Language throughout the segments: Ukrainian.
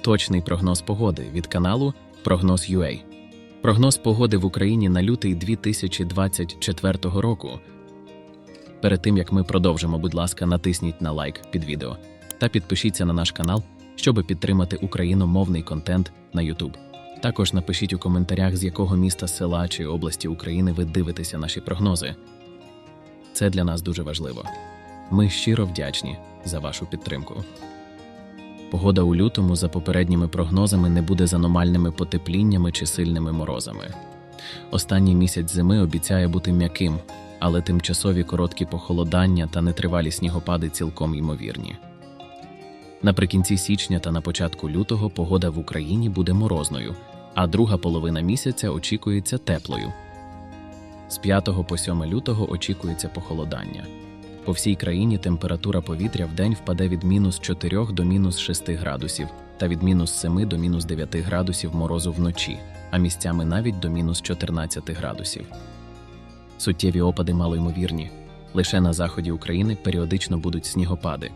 точний прогноз погоди від каналу Прогноз UA. Прогноз погоди в Україні на лютий 2024 року. Перед тим як ми продовжимо, будь ласка, натисніть на лайк під відео та підпишіться на наш канал, щоб підтримати україномовний контент на YouTube. Також напишіть у коментарях, з якого міста, села чи області України ви дивитеся наші прогнози. Це для нас дуже важливо. Ми щиро вдячні за вашу підтримку. Погода у лютому, за попередніми прогнозами, не буде з аномальними потепліннями чи сильними морозами. Останній місяць зими обіцяє бути м'яким, але тимчасові короткі похолодання та нетривалі снігопади цілком ймовірні. Наприкінці січня та на початку лютого погода в Україні буде морозною, а друга половина місяця очікується теплою. З 5 по 7 лютого очікується похолодання. По всій країні температура повітря в день впаде від мінус 4 до мінус 6 градусів та від мінус 7 до мінус 9 градусів морозу вночі, а місцями навіть до мінус 14 градусів. Суттєві опади малоймовірні. Лише на заході України періодично будуть снігопади.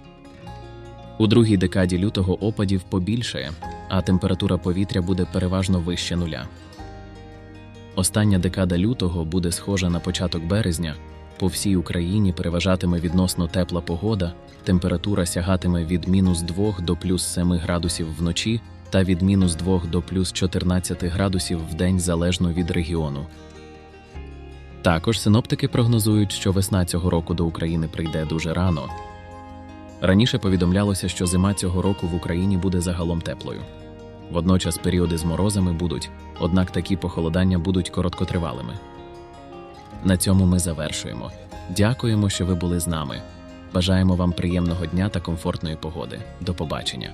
У другій декаді лютого опадів побільшає, а температура повітря буде переважно вище нуля. Остання декада лютого буде схожа на початок березня. По всій Україні переважатиме відносно тепла погода, температура сягатиме від мінус 2 до плюс 7 градусів вночі та від мінус 2 до плюс 14 градусів в день залежно від регіону. Також синоптики прогнозують, що весна цього року до України прийде дуже рано. Раніше повідомлялося, що зима цього року в Україні буде загалом теплою. Водночас періоди з морозами будуть, однак такі похолодання будуть короткотривалими. На цьому ми завершуємо. Дякуємо, що ви були з нами. Бажаємо вам приємного дня та комфортної погоди. До побачення.